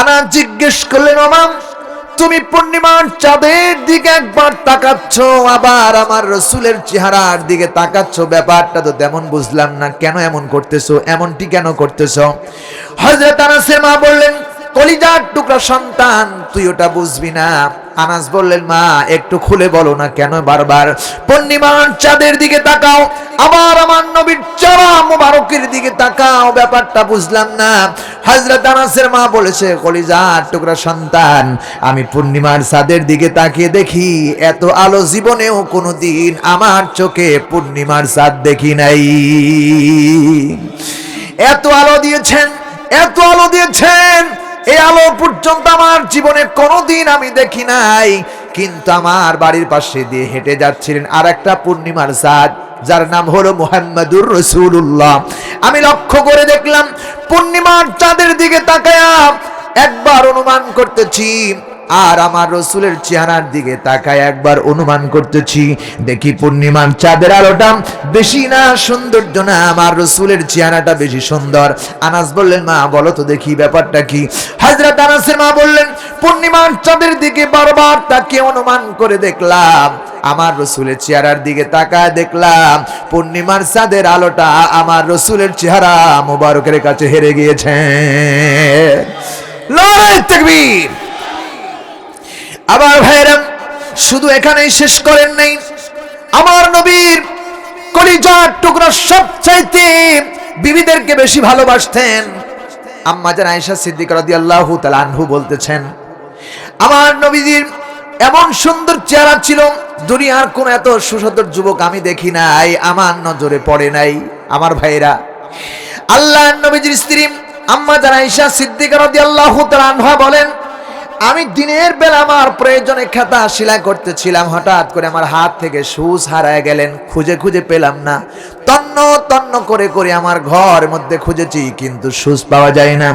আনা জিজ্ঞেস করলেন, ওমাম, তুমি পূর্ণিমার চাঁদের দিকে একবার তাকাচ্ছ, আবার আমার রসুলের চেহারার দিকে তাকাচ্ছ? ব্যাপারটা তো তেমন বুঝলাম না। কেন এমন করতেছো? এমনটি কেন করতেছো? হজরত আনাসের মা বললেন, কলিজার টুকরা সন্তান, তুই ওটা বুঝবি না। আনাস বললেন, মা, একটু খুলে বলো না কেন বারবার? পূর্ণিমার চাঁদের দিকে তাকাও, আবার আমার নবীর চারা মোবারকের দিকে তাকাও, ব্যাপারটা বুঝলাম না। হযরত আনাসের মা বলেছে, কলিজার টুকরা সন্তান, আমি পূর্ণিমার চাঁদের দিকে তাকিয়ে দেখি, এত আলো জীবনেও কোনোদিন আমার চোখে পূর্ণিমার চাঁদ দেখি নাই। এত আলো দিয়েছেন, এত আলো দিয়েছেন এই আলো পর্যন্ত আমার জীবনে কোনোদিন আমি দেখি নাই। কিন্তু আমার বাড়ির পাশে দিয়ে হেঁটে যাচ্ছিলেন আর একটা পূর্ণিমার সাদ, যার নাম হলো মোহাম্মদুর রসুল্লাহ আমি লক্ষ্য করে দেখলাম পূর্ণিমার চাঁদের দিকে তাকায়া একবার অনুমান করতেছি আর আমার রসুলের চেহারার দিকে তাকায় একবার অনুমান করতেছি, দেখি পূর্ণিমার চাঁদের আলোটা বেশি না সৌন্দর্য না, আমার রসুলের চেহারাটা বেশি সুন্দর। আনাস বললেন, মা, বলো তো দেখি ব্যাপারটা কি? হাজরত আনাসের মা বললেন, পূর্ণিমার চাঁদের দিকে বারবার তাকে অনুমান করে দেখলাম, আমার রসুলের চেহারার দিকে তাকায় দেখলাম, পূর্ণিমার চাঁদের আলোটা আমার রসুলের চেহারা মোবারকের কাছে হেরে গিয়েছে। লড়াই, তাকবীর! আবার ভাইরাম শুধু এখানেই শেষ করেন নাই। আমার নবীর কলিজার টুকরা সবচাইতে বিবিদেরকে বেশি ভালোবাসতেন আম্মা জান আয়েশা সিদ্দিক রাদিয়াল্লাহু তাআলা আনহু বলতেছেন, আমার নবীজির এমন সুন্দর চেহারা ছিল, দুনিয়ার কোন এত সুসদর যুবক আমি দেখি নাই, আমার নজরে পড়ে নাই। আমার ভাইরা আল্লাহ নবীজির স্ত্রী আম্মা জান আয়েশা সিদ্দিক রাদিয়াল্লাহু তাআলা আনহা বলেন আমি দিনের বেলা আমার প্রয়োজনে খাতা সেলাই করতেছিলাম, হঠাৎ করে আমার হাত থেকে সুজ হারায় গেলেন, খুঁজে খুঁজে পেলাম না। তন্ন তন্ন করে করে আমার ঘর মধ্যে খুঁজেছি, কিন্তু সুস পাওয়া যায় না।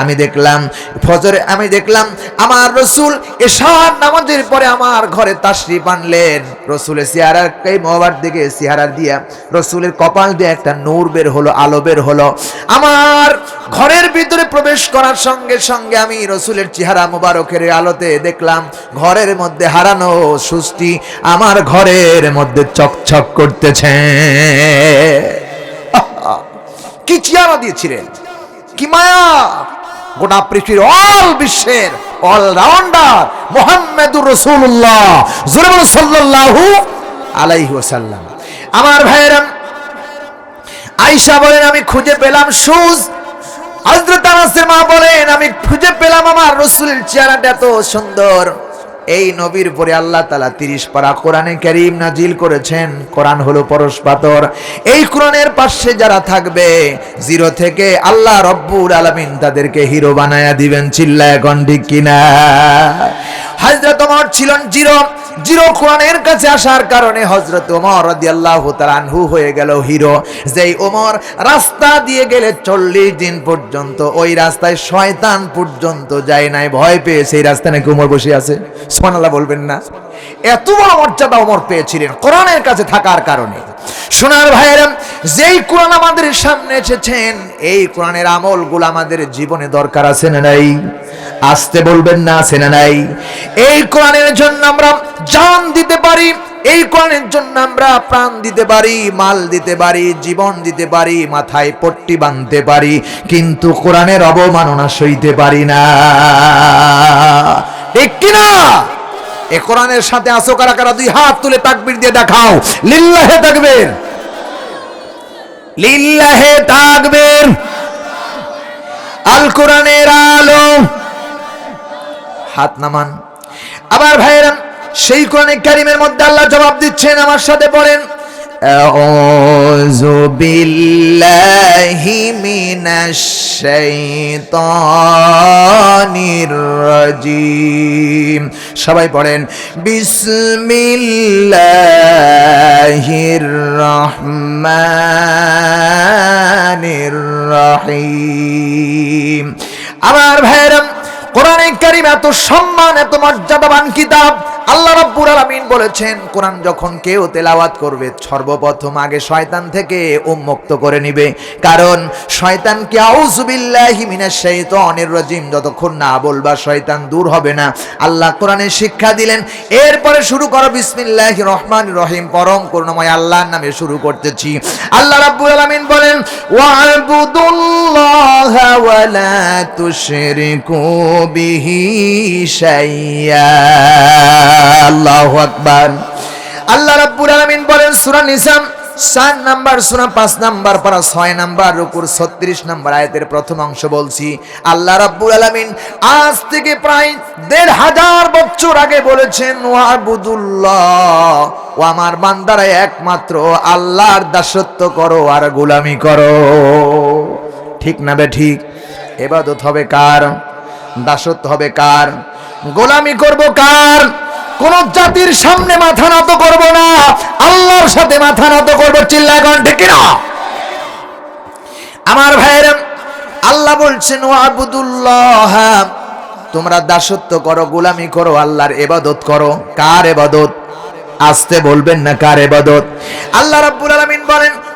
আমি দেখলাম, ফজরে আমি দেখলাম, আমার রসুল এশার নামাজের পরে আমার ঘরে তাশরিফ আনলেন। রসুলের চেহারার এই মোবার দিকে চেহারা দিয়া, রসুলের কপাল দিয়ে একটা নূর বের হলো, আলো বের হলো। আমার ঘরের ভিতরে প্রবেশ করার সঙ্গে সঙ্গে আমি রসুলের চেহারা মোবারকের আলোতে দেখলাম, ঘরের মধ্যে হারানো সুষ্টি আমার ঘরের মধ্যে চকচক করতেছে। কি চেহারা দিয়েছিলেন? কি মায়া? গোটা পৃথিবীর অল বিশ্বের অলরাউন্ডার মোহাম্মদুর রসুল্লাহ জুরবুল সাল্লাল্লাহু আলাইহি ওয়াসাল্লাম। আমার ভাইয়েরা, আয়েশা বলেন, আমি খুঁজে পেলাম সুজ হযরত আনাসের মা বলেন, আমি খুঁজে পেলাম আমার রসুলের চেহারাটা এত সুন্দর। এই নবীর পরে আল্লাহ তালা তিরিশ পারা কোরআনে কারীম নাজিল করেছেন। কোরআন হলো পরশ পাথর। এই কোরআনের পাশে যারা থাকবে, জিরো থেকে আল্লাহ রব্বুর আলমিন তাদেরকে হিরো বানায়া দিবেন। চিল্লায় ঠিক কিনা? হাজরা ওমর ছিলেন জিরো। জিরো কাছে আসার কারণে হজরত ওমর আনহু হয়ে গেল হিরো। যেই ওমর রাস্তা দিয়ে গেলে চল্লিশ দিন পর্যন্ত, ওই রাস্তায় শয়তান পর্যন্ত যায় নাই। ভয় পেয়ে সেই রাস্তায় নাকি ওমর বসে আছে? বলবেন না। এত বড় মর্যাদা ওমর পেয়েছিলেন কোরআনের কাছে থাকার কারণে। সোনার ভাইয়েরা, যেই কোরআন আমাদের সামনে এসেছেন, এই কোরআনের আমলগুলো আমাদের জীবনে দরকার আছে না নাই? আসতে বলবেন না আছে না নাই? এই কোরআনের জন্য আমরা জান দিতে পারি, এই কোরআনের জন্য আমরা প্রাণ দিতে পারি, মাল দিতে পারি, জীবন দিতে পারি, মাথায় পট্টি বাঁধতে পারি, কিন্তু কোরআনের অবমাননা সইতে পারি না। ঠিক কিনা? এ কোরআনের সাথে আসো কারা কারা? দুই হাত তুলে তাকবির দিয়ে দেখাও। লিল্লাহে তাকবীর। লিল্লাহে তাকবীর। আল কোরআনের আলো। হাত নামান। আবার ভাইয়েরা, সেই কোরআনে কারিমের মধ্যে আল্লাহ জবাব দিচ্ছেন, আমার সাথে পড়েন। أعوذ بالله من الشيطان الرجيم সবাই পড়েন বিসমিল্লাহির রহমানির রহিম আমার ভাইরাম কোরআনে কারিম কারিম এত সম্মান এত মর্যাদাবান কিতাব আল্লাহ রাব্বুল আলামিন বলেছেন, কোরআন যখন কেউ তেলাওয়াত করবে, সর্বপ্রথম আগে শয়তান থেকে উন্মুক্ত করে নিবে। কারণ, শয়তানকে আউযুবিল্লাহি মিনাশ শাইতানির রাজিম, যতক্ষণ না বলবা শয়তান দূর হবে না। আল্লাহ কোরআনে শিক্ষা দিলেন, এরপরে শুরু করো, বিসমিল্লাহির রহমানির রহিম, পরম করুণাময় আল্লাহর নামে শুরু করতেছি। আল্লাহ রাব্বুল আলামিন বলেন, ওয়া'বুদুল্লাহা ওয়া লা তুশরিকু বিহি শাইয়্যা আল্লাহু আকবার। আল্লাহ রাব্বুল আলামিন বলেন, সূরা নিসা চার নাম্বার, সূরা পাঁচ নাম্বার পারা ছয় নাম্বার, রুকুর ছত্রিশ নাম্বার আয়াতের প্রথম অংশ বলছি। আল্লাহ রাব্বুল আলামিন আজ থেকে প্রায় দেড় হাজার বছর আগে বলেছেন, ওয়াবুদুল্লাহ, ও আমার বান্দারা একমাত্র আল্লাহর দাসত্ব করো আর গোলামি করো। ঠিক না বে ঠিক? এবাদত হবে কার? দাসত্ব হবে কার? গোলামি করব কার? কোন জাতির সামনে মাথা নত করব না। আল্লাহর সাথে মাথা নত করব চিল্লা এখন ঠিক না আমার ভাইয়ের, আল্লাহ বলছেন ও আবুদুল্লাহ তোমরা দাসত্ব করো, গোলামি করো, আল্লাহর এবাদত করো। কার এবাদত? আসতে বলবেন না কার এবাদত? আল্লাহ রাব্বুল আলামিন বলেন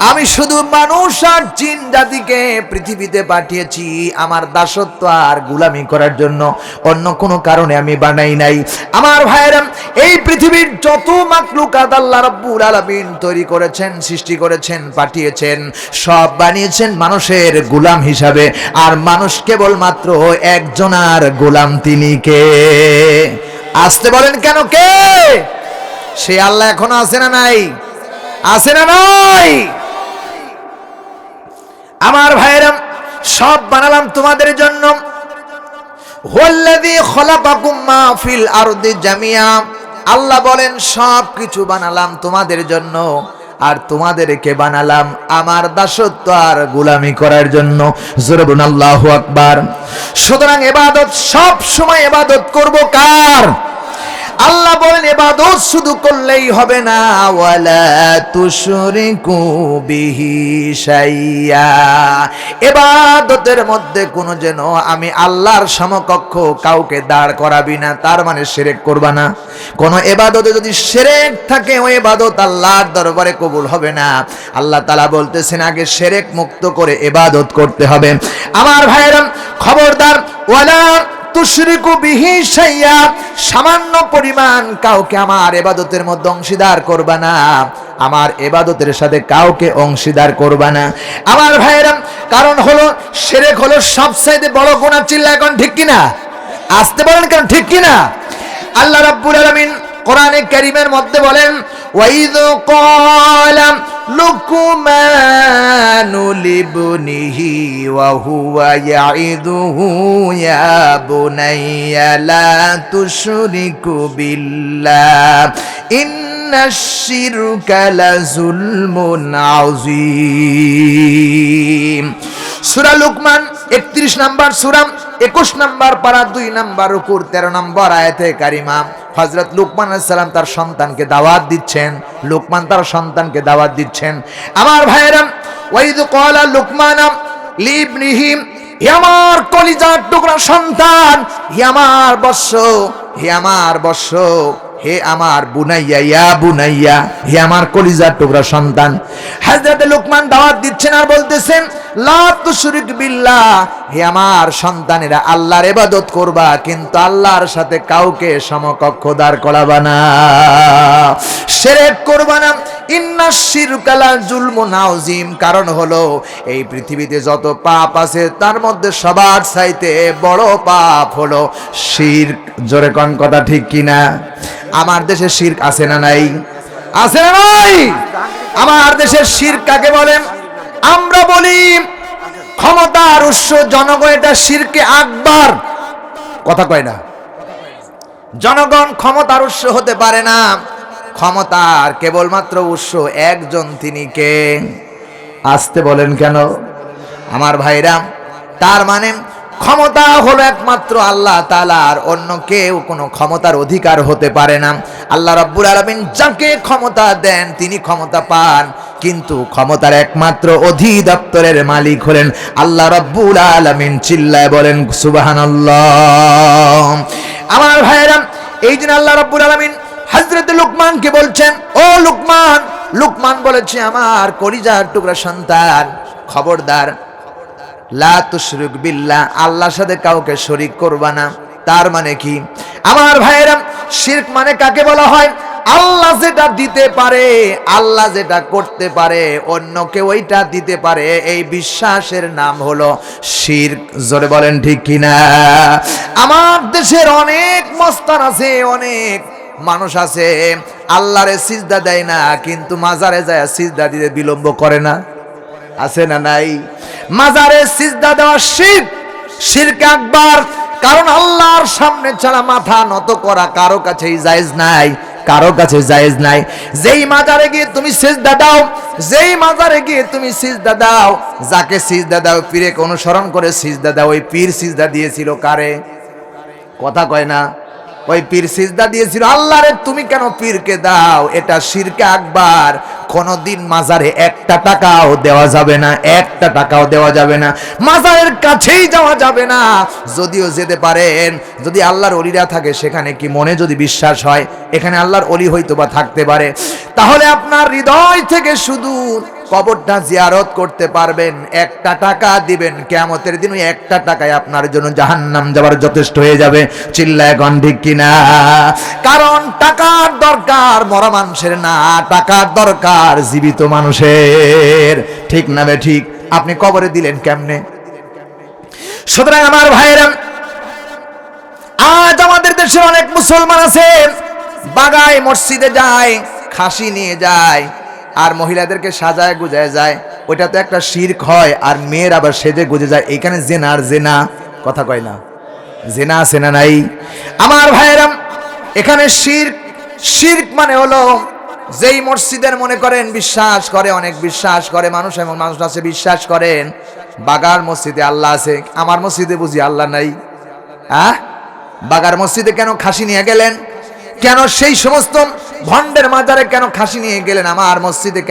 আমি শুধু মানুষ আর জিন জাতিকে পৃথিবীতে পাঠিয়েছি, আমার দাসত্ব আর গুলামি করার জন্য। অন্য কোনো কারণে আমি বানাই নাই। আমার ভাইয়েরা, এই পৃথিবীর যত মাকলুকাত আল্লাহ রাব্বুল আলামিন তৈরি করেছেন, সৃষ্টি করেছেন, পাঠিয়েছেন, সব বানিয়েছেন মানুষের গোলাম হিসাবে। আর মানুষ কেবলমাত্র একজনার গোলাম তিনি কে? আসতে বলেন কেন কে? সে আল্লাহ এখনও আছে না নাই? আছে না নাই? আমার ভাইয়েরা, সব বানালাম তোমাদের জন্য। আল্লাহ বলেন সব কিছু বানালাম তোমাদের জন্য। আর তোমাদেরকে বানালাম আমার দাসত্ব আর গোলামি করার জন্য। জোরবুন আল্লাহু আকবার। সুতরাং এবাদত সব সময় এবাদত করব কার? আল্লাহ বলেন, এবাদত শুধু করলেই হবে না। এবাদতের মধ্যে কোনো যেন আমি আল্লাহর সমকক্ষ কাউকে দাঁড় করাবি না, তার মানে শিরেক করবা না। কোন এবাদতে যদি শিরেক থাকে, ওই এবাদত আল্লাহর দরবারে কবুল হবে না। আল্লাহ তালা বলতেছেন, আগে সেরেক মুক্ত করে এবাদত করতে হবে। আমার ভাইয়েরা, খবরদার, ওয়ালা তুশরিকু বিহি সাইয়া, সামান্য পরিমাণ কাউকে আমার এবাদতের মধ্যে অংশীদার করবা না। আমার এবাদতের সাথে কাউকে অংশীদার করবা না। আমার ভাইয়েরা, কারণ হলো সেরেক হলো সবসাইতে বড় গোনা চিল্লা এখন ঠিক কিনা? আসতে পারেন কারণ ঠিক কিনা? আল্লাহ রাব্বুল আলামিন কোরআনে কারীমের মধ্যে বলেন ওয়াইদ ক্বালা লুকমানু লিবনিহি ওয়া হুয়া ইয়াইদুহু ইয়া বুনাইয়া লা তুশরিকু বিল্লাহ ইন্নাশ শিরকা লুকমান 31 নাম্বার সূরা 21 নাম্বার পারা 2 নাম্বার রুকুর 13 নম্বর আয়াতে কারিমা। হযরত লুকমান সালাম তার সন্তানকে দাওয়াত দিচ্ছেন। লুকমান তার সন্তানকে দাওয়াত দিচ্ছেন। আমার ভাইয়েরা ওয়াইদ ক্বালা লুকমান লিবনিহি হে আমার কলিজার টুকরা সন্তান, হে আমার বৎস, হে আমার বৎস, হে আমার বুনাইয়া, ইয়া বুনাইয়া, হে আমার কলিজার টুকরা সন্তান। হযরত লুকমান দাওয়াত দিচ্ছেন আর বলতেছেন বিল্লাহ। হে আমার সন্তানেরা, আল্লাহর ইবাদত করবা, কিন্তু আল্লাহর সাথে কাউকে সমকক্ষ দাঁড় করাবা না। শিরক করবা না। ইন্না শিরকালা জুলমুন আযীম। কারণ হলো, এই পৃথিবীতে যত পাপ আছে, তার মধ্যে সবার চাইতে বড় পাপ হলো শির জোরে কোন কথা ঠিক কিনা? আমার দেশে শিরক আছে না নাই? আছে না নাই? আমার দেশের শির কাকে বলেন? আমরা বলি, ক্ষমতার উৎস জনগণ, এটা শিরকে আকবার। কথা কয় না। জনগণ ক্ষমতার উৎস হতে পারে না। ক্ষমতার কেবলমাত্র উৎস একজন, তিনি কে? আসতে বলেন কেন? আমার ভাইরা, তার মানে ক্ষমতা হলো একমাত্র আল্লাহ তালার অন্য কেউ কোনো ক্ষমতার অধিকার হতে পারে না। আল্লাহ রব্বুল আলমিন যাকে ক্ষমতা দেন, তিনি ক্ষমতা পান। কিন্তু ক্ষমতার একমাত্র অধিদপ্তরের মালিক হলেন আল্লাহ রব্বুল আলমিন চিল্লায় বলেন সুবাহান আমার ভাইয়েরা, এই দিন আল্লাহ রব্বুল আলমিন হজরত লুকমানকে বলছেন, ও লুকমান লুকমান বলেছে, আমার কলিজার টুকরা সন্তান, খবরদার। লা তুশরিক আল্লাহর সাথে কাউকে শরিক করবা না। তার মানে কি? আমার ভাইয়েরা, শিরক মানে কাকে বলা হয়? আল্লাহ যেটা দিতে পারে, আল্লাহ যেটা করতে পারে, অন্য কেউ ওইটা দিতে পারে। এই বিশ্বাসের নাম হলো শির জোরে বলেন ঠিক কিনা? আমার দেশের অনেক মস্তান আছে, অনেক মানুষ আছে, আল্লাহরে সিজদা দেয় না, কিন্তু মাজারে যায় সিজদা দিতে বিলম্ব করে না। আছে না নাই? মাজারে সিজদা দেওয়া শির শিরক আকবার কারণ আল্লাহর সামনে ছাড়া মাথা নত করা কারও কাছেই জায়েজ নাই। কারও কাছে জায়েজ নাই। যেই মাজারে গিয়ে তুমি সিজদা দাও, যেই মাজারে গিয়ে তুমি সিজদা দাও, যাকে সিজদা দাও, পীরকে অনুসরণ করে সিজদা দাও, ওই পীর সিজদা দিয়েছিল কারে? কথা কয় না। ওই পীর সিজদা দিয়েছিল আল্লাহরে তুমি কেন পীরকে দাও? এটা শিরকে আকবার। কোনদিন মাজারে একটা টাকাও দেওয়া যাবে না, একটা টাকাও দেওয়া যাবে না, মাজারের কাছেই যাওয়া যাবে না। যদিও যেতে পারেন, যদি আল্লাহর অলিরা থাকে, সেখানে কি মনে যদি বিশ্বাস হয়? এখানে আল্লাহর অলি হয়তো বা থাকতে পারে। তাহলে আপনার হৃদয় থেকে শুধু কবরটা জিয়ারত করতে পারবেন, একটা টাকা দিবেন কেমতের দিন ওই একটা টাকায় আপনার জন্য জাহান্নাম যাবার যথেষ্ট হয়ে যাবে। চিল্লায় গন্ধিক কিনা? কারণ টাকার দরকার মরা মানুষের না, টাকার দরকার জীবিত মানুষের। ঠিক না বে ঠিক? আপনি কবরে দিলেন কেমনে? সুতরাং আমার ভাইয়েরা, আজ আমাদের দেশে অনেক মুসলমান আছে, বাগায় মসজিদে যায়, খাসি নিয়ে যায় আর মহিলাদেরকে সাজায় গুজায় যায়। ওইটা তো একটা শির্ক হয়, আর মেয়ের আবার সেজে গুজে যায়। এখানে জেনা আর জেনা, কথা কয় না। জেনা আছে না নাই? আমার ভাইয়েরাম, এখানে শির্ক শির্ক মানে হলো, যেই মসজিদের মনে করেন বিশ্বাস করে, অনেক বিশ্বাস করে, মানুষ এমন মানুষ আছে, বিশ্বাস করেন, বাগার মসজিদে আল্লাহ আছে। আমার মসজিদে বুঝি আল্লাহ নাই? হ্যাঁ? বাগার মসজিদে কেন খাসি নিয়ে গেলেন? কেন সেই সমস্ত ভণ্ডের মাজারে কেন খাসি নিয়ে গেলেন? আমার মসজিদে